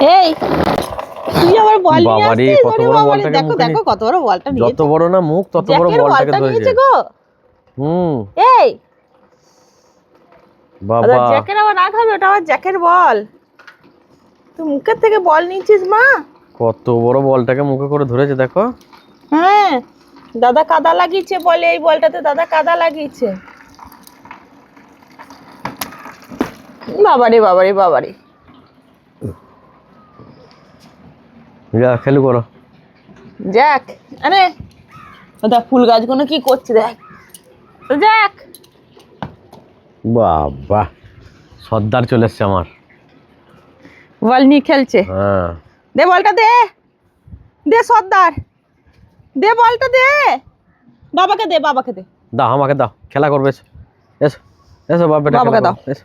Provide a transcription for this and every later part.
এই তুই আবার বল নিয়ে আসছিস কত বড় বলটাকে দেখো দেখো কত বড় বলটা যত বড় না মুখ তত বড় জ্যাকের বলটাকে ধরেছে। গো। হুম। এই। বাবা। জ্যাকের আবার রাগ হবে ওটা আবার জ্যাকের বল। তুই মুখের থেকে বল নিয়েছিস মা। কত বড় বলটাকে মুখে করে ধরেছে দেখো। হ্যাঁ দাদা কাদা লাগিয়েছে বলে এই বলটাতে দাদা কাদা লাগিয়েছে। বাবারে বাবারে বাবারে। যা খেলু করো। যাক আরে দেখ ফুল গাছগুলো কি করছে দেখ। যাক বাবা সর্দার চলে এসছে আমার। বল নিয়ে খেলছে। হ্যাঁ। দে বলটা দে। দে সর্দার। দে বলটা দে। বাবাকে দে বাবাকে দে। দাও আমাকে দাও। খেলা করবে এসো। এসো এসো বাপ বেটা বাবাকে দাও। এসো।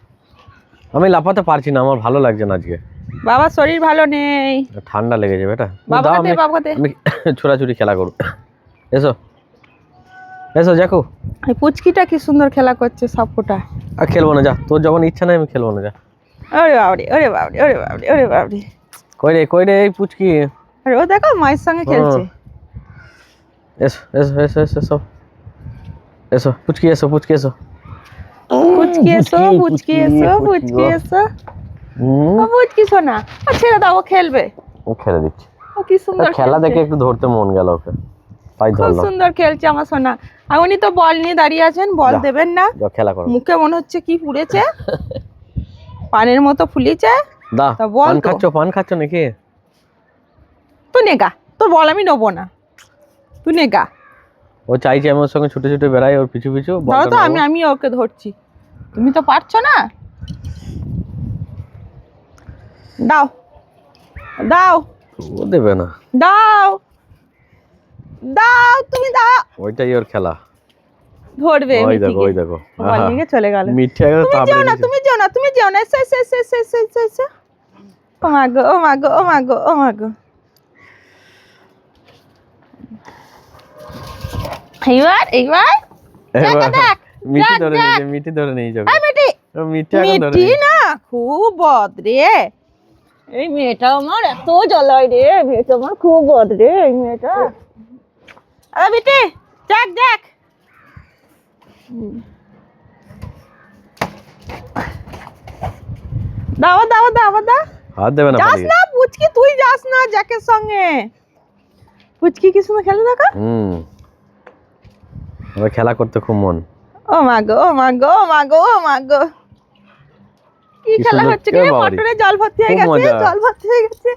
আমি লাফাতে পারছি না আমার ভালো লাগছে না আজকে। বাবার শরীর ভালো নেই। ঠান্ডা বাবাকে দে আমি বাবাকে আমি ছোড়াছুড়ি খেলা করব। এসো। এসো দেখো পুচকিটা কি সুন্দর খেলা করছে সবকটা। আর খেলব না যা। তোর যখন ইচ্ছা নাই আমি খেলব না যা। ওরে বাবরে ওরে বাবরে ওরে বাবরে ওরে বাবরে। কই রে কই রে এই পুচকি? আরে ও দেখো মায়ের সঙ্গে খেলছে। এসো এসো এসো এসো এসো। এসো পুচকি এসো পুচকি এসো। পুচকি এসো পুচকি এসো পুচকি। এসো। ও পুচকি শোনা ও ছেড়ে দাও খেলবে। ও খেলে দিচ্ছি। ও কি সুন্দর খেলা দেখে একটু ধরতে মন গেল ওকে। তাই খুব সুন্দর খেলছে আমার সোনা। আর উনি তো বল নিয়ে দাঁড়িয়ে আছেন বল দেবেন না। খেলা করো। মুখে মনে হচ্ছে কি পুড়েছে। পানের মতো ফুলিছে। দা বল পান খাচ্ছ পান খাচ্ছ নাকি? তুই নেগা তোর বল আমি নেব না। তুই নেগা ও চাইছে আমি ওর সঙ্গে ছুটে ছুটে বেড়াই ওর পিছু পিছু ধরো তো আমি আমি ওকে ধরছি। তুমি তো পারছ না? দাও। দাও। ও দেবে না। দাও। দাও তুমি দাও। ওইটাই ওর খেলা। ধরবে ওই দেখো ওই দেখো। বল নিয়ে চলে গেল। মিঠে একদম তুমি যেও না তুমি যেও না তুমি যেও না। এসো এসো এসো এসো এসো এসো এসো ও মা গো ও মা গো ও মা গো ও মা গো। এইবার এইবার। দেখ, মিঠি ধরে। নিয়েছে মিঠি ধরে। এই মিটি মিঠি নিয়েছে। না খুব বদরে। এই মেয়েটা আমার এত জ্বলায় রে মেয়েটা আমার খুব বদরে এই মেয়েটা। আরে মিটি দেখ দেখ দাও দাও দাও দাও হাত দেবে না যাস না পুচকি তুই যাস না জ্যাকের সঙ্গে। পুচকি কি সময় খেলে দেখা? হুম। ওর খেলা করতে খুব মন। ও মা গো ও মা গো ও মা গো ও মা গো। কি খেলা হচ্ছে কি মোটরে জল ভর্তি হয়ে গেছে জল ভর্তি হয়ে গেছে।